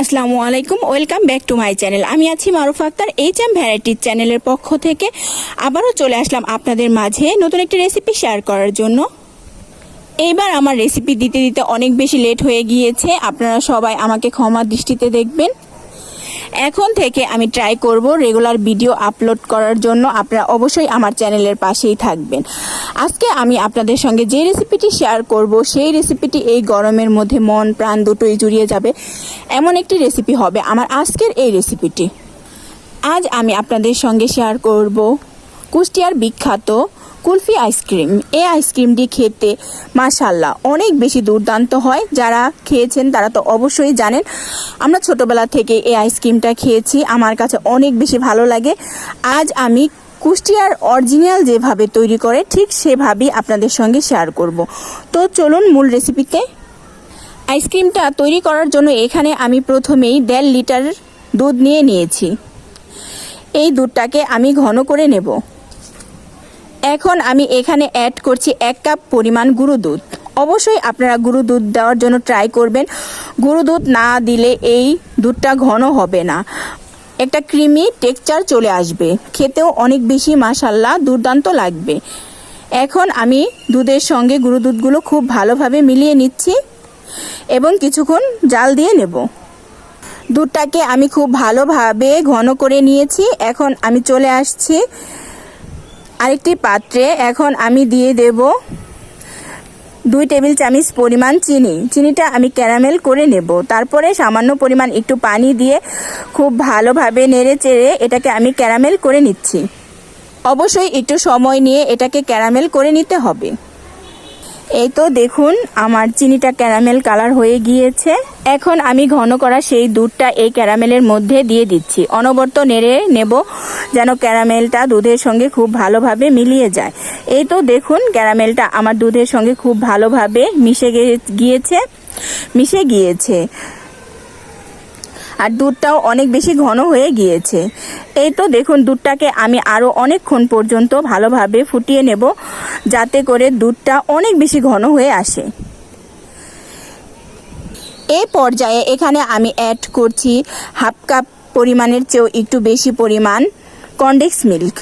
আসসালামু আলাইকুম, welcome back to my channel. আমি আছি মারুফ আক্তার এইচ এম ভ্যারাইটির চ্যানেলের পক্ষ থেকে। আবারও চলে আসলাম আপনাদের মাঝে নতুন একটি রেসিপি শেয়ার করার জন্য। এইবার আমার রেসিপি দিতে দিতে অনেক বেশি লেট হয়ে গিয়েছে। আপনারা সবাই আমাকে ক্ষমা দৃষ্টিতে দেখবেন। এখন থেকে আমি ট্রাই করব রেগুলার ভিডিও আপলোড করার জন্য। আপনারা অবশ্যই আমার চ্যানেলের পাশেই থাকবেন। আজকে আমি আপনাদের সঙ্গে যে রেসিপিটি শেয়ার করব, সেই রেসিপিটি এই গরমের মধ্যে মন, প্রাণ দুটোই জুড়িয়ে যাবে। এমন একটি রেসিপি হবে আমার আজকের এই রেসিপিটি আজ আমি আপনাদের সঙ্গে শেয়ার করব কুষ্টিয়ার বিখ্যাত কুলফি আইসক্রিম। এই আইসক্রিমটি খেতে মাশাল্লাহ অনেক বেশি দুর্দান্ত হয়। যারা খেয়েছেন তারা তো অবশ্যই জানেন। আমরা ছোটবেলা থেকে এই আইসক্রিমটা খেয়েছি। আমার কাছে অনেক বেশি ভালো লাগে। আজ আমি কুষ্টিয়ার অরিজিনাল যেভাবে তৈরি করে, ঠিক সেভাবেই আপনাদের সঙ্গে শেয়ার করব। তো চলুন মূল রেসিপিতে। আইসক্রিমটা তৈরি করার জন্য এখানে আমি প্রথমেই দেড় লিটার দুধ নিয়ে নিয়েছি। এই দুধটাকে আমি ঘন করে নেব। এখন আমি এখানে অ্যাড করছি এক কাপ পরিমাণ গুঁড়ো দুধ। অবশ্যই আপনারা গুঁড়ো দুধ দেওয়ার জন্য ট্রাই করবেন। গুঁড়ো দুধ না দিলে এই দুধটা ঘন হবে না। একটা ক্রিমি টেক্সচার চলে আসবে। খেতেও অনেক বেশি মাসাল্লাহ দুর্দান্ত লাগবে। এখন আমি দুধের সঙ্গে গুঁড়ো দুধগুলো খুব ভালোভাবে মিলিয়ে নিচ্ছি এবং কিছুক্ষণ জাল দিয়ে নেব। দুধটাকে আমি খুব ভালোভাবে ঘন করে নিয়েছি। এখন আমি চলে আসছি আরেকটি পাত্রে এখন আমি দিয়ে দেব দুই টেবিল চামচ পরিমাণ চিনি। চিনিটা আমি ক্যারামেল করে নেব। তারপরে সামান্য পরিমাণ একটু পানি দিয়ে খুব ভালোভাবে নেড়ে চেড়ে এটাকে আমি ক্যারামেল করে নিচ্ছি। অবশ্যই একটু সময় নিয়ে এটাকে ক্যারামেল করে নিতে হবে। এই তো দেখুন, আমার চিনিটা ক্যারামেল কালার হয়ে গিয়েছে। এখন আমি ঘন করা সেই দুধটা এই ক্যারামেলের মধ্যে দিয়ে দিচ্ছি। অনবর্ত নেড়ে নেব যেন ক্যারামেলটা দুধের সঙ্গে খুব ভালোভাবে মিলিয়ে যায়। এই তো দেখুন ক্যারামেলটা আমার দুধের সঙ্গে খুব ভালোভাবে মিশে গিয়েছে মিশে গিয়েছে। আর দুধটাও অনেক বেশি ঘন হয়ে গিয়েছে। এই তো দেখুন দুধটাকে আমি আরও অনেকক্ষণ পর্যন্ত ভালোভাবে ফুটিয়ে নেব, যাতে করে দুধটা অনেক বেশি ঘন হয়ে আসে। এই পর্যায়ে এখানে আমি অ্যাড করছি হাফ কাপ পরিমাণের চেয়েও একটু বেশি পরিমাণ কন্ডেক্স মিল্ক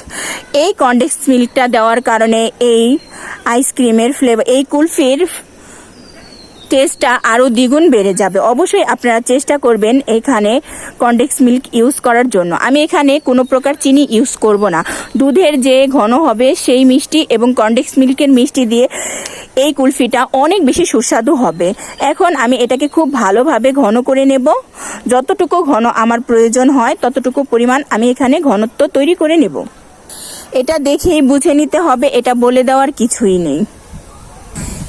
এই কন্ডেক্স মিল্কটা দেওয়ার কারণে এই আইসক্রিমের ফ্লেভার এই কুলফির টেস্টটা আরও দ্বিগুণ বেড়ে যাবে। অবশ্যই আপনারা চেষ্টা করবেন এখানে কন্ডেক্স মিল্ক ইউজ করার জন্য। আমি এখানে কোনো প্রকার চিনি ইউজ করব না। দুধের যে ঘন হবে সেই মিষ্টি এবং কন্ডেক্স মিল্কের মিষ্টি দিয়ে এই কুলফিটা অনেক বেশি সুস্বাদু হবে। এখন আমি এটাকে খুব ভালোভাবে ঘন করে নেব। যতটুকু ঘন আমার প্রয়োজন হয়, ততটুকু পরিমাণ আমি এখানে ঘনত্ব তৈরি করে নেব। এটা দেখেই বুঝে নিতে হবে, এটা বলে দেওয়ার কিছুই নেই।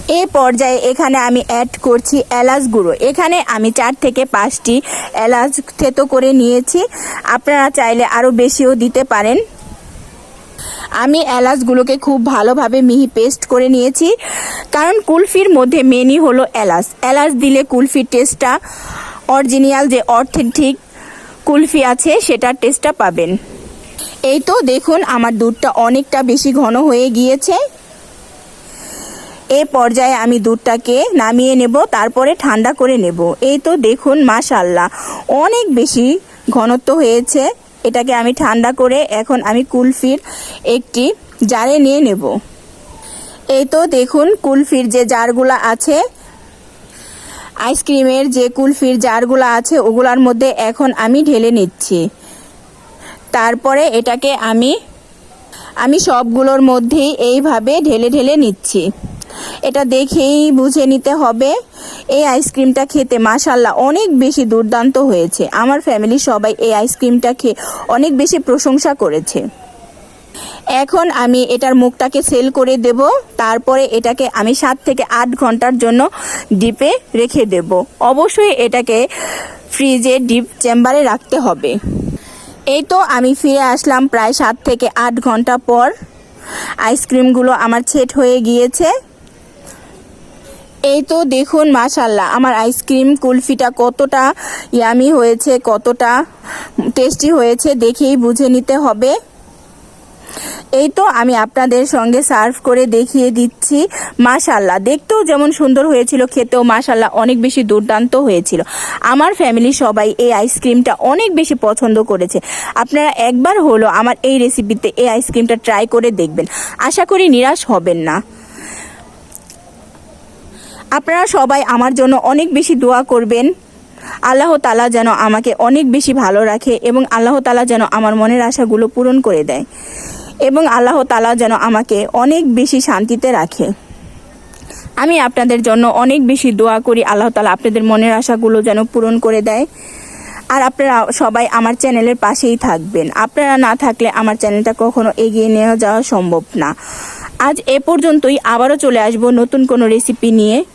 এ পর্যায়ে এখানে আমি অ্যাড করছি এলাচ গুঁড়ো। এখানে আমি চার থেকে পাঁচটি এলাচ থেতো করে নিয়েছি। আপনারা চাইলে আরও বেশিও দিতে পারেন। আমি এলাচগুলোকে খুব ভালোভাবে মিহি পেস্ট করে নিয়েছি। কারণ কুলফির মধ্যে মেনই হলো এলাচ। এলাচ দিলে কুলফির টেস্টটা অরিজিনাল যে অথেন্টিক কুলফি আছে, সেটার টেস্টটা পাবেন। এই তো দেখুন, আমার দুধটা অনেকটা বেশি ঘন হয়ে গিয়েছে। এই পর্যায়ে আমি দুধটাকে নামিয়ে নেব, তারপরে ঠান্ডা করে নেব। এই তো দেখুন মাশাল্লাহ অনেক বেশি ঘনত্ব হয়েছে। এটাকে আমি ঠান্ডা করে এখন আমি কুলফির একটি জারে নিয়ে নেব। এই তো দেখুন, কুলফির যে জারগুলো আছে, আইসক্রিমের যে কুলফির জারগুলো আছে, ওগুলার মধ্যে এখন আমি ঢেলে নিচ্ছি। তারপরে এটাকে আমি আমি সবগুলোর মধ্যেই এইভাবে ঢেলে ঢেলে নিচ্ছি। এটা দেখেই বুঝে নিতে হবে। এই আইসক্রিমটা খেতে মাশাল্লাহ অনেক বেশি দুর্দান্ত হয়েছে। আমার ফ্যামিলি সবাই এই আইসক্রিমটা খেয়ে অনেক বেশি প্রশংসা করেছে। এখন আমি এটার মুখটাকে সেল করে দেব। তারপরে এটাকে আমি সাত থেকে আট ঘণ্টার জন্য ডিপে রেখে দেব। অবশ্যই এটাকে ফ্রিজে ডিপ চেম্বারে রাখতে হবে। এই তো আমি ফিরে আসলাম প্রায় সাত থেকে আট ঘণ্টা পর। আইসক্রিমগুলো আমার ছেট হয়ে গিয়েছে। এই তো দেখুন মাশাল্লাহ আমার আইসক্রিম কুলফিটা কতটা ইয়ামি হয়েছে, কতটা টেস্টি হয়েছে, দেখেই বুঝে নিতে হবে। এই তো আমি আপনাদের সঙ্গে সার্ভ করে দেখিয়ে দিচ্ছি মাশাল্লাহ দেখতেও যেমন সুন্দর হয়েছিল, খেতেও মাশাল্লাহ অনেক বেশি দুর্দান্ত হয়েছিল। আমার ফ্যামিলি সবাই এই আইসক্রিমটা অনেক বেশি পছন্দ করেছে। আপনারা একবার হলো আমার এই রেসিপিতে এই আইসক্রিমটা ট্রাই করে দেখবেন। আশা করি নিরাশ হবেন না। আপনারা সবাই আমার জন্য অনেক বেশি দোয়া করবেন। আল্লাহ তালা যেন আমাকে অনেক বেশি ভালো রাখে এবং আল্লাহ তালা যেন আমার মনের আশাগুলো পূরণ করে দেয়। এবং আল্লাহ তালা যেন আমাকে অনেক বেশি শান্তিতে রাখে। আমি আপনাদের জন্য অনেক বেশি দোয়া করি। আল্লাহ তালা আপনাদের মনের আশাগুলো যেন পূরণ করে দেয়। আর আপনারা সবাই আমার চ্যানেলের পাশেই থাকবেন। আপনারা না থাকলে আমার চ্যানেলটা কখনো এগিয়ে নিয়ে যাওয়া সম্ভব না। আজ এ পর্যন্তই। আবারও চলে আসব নতুন কোনো রেসিপি নিয়ে।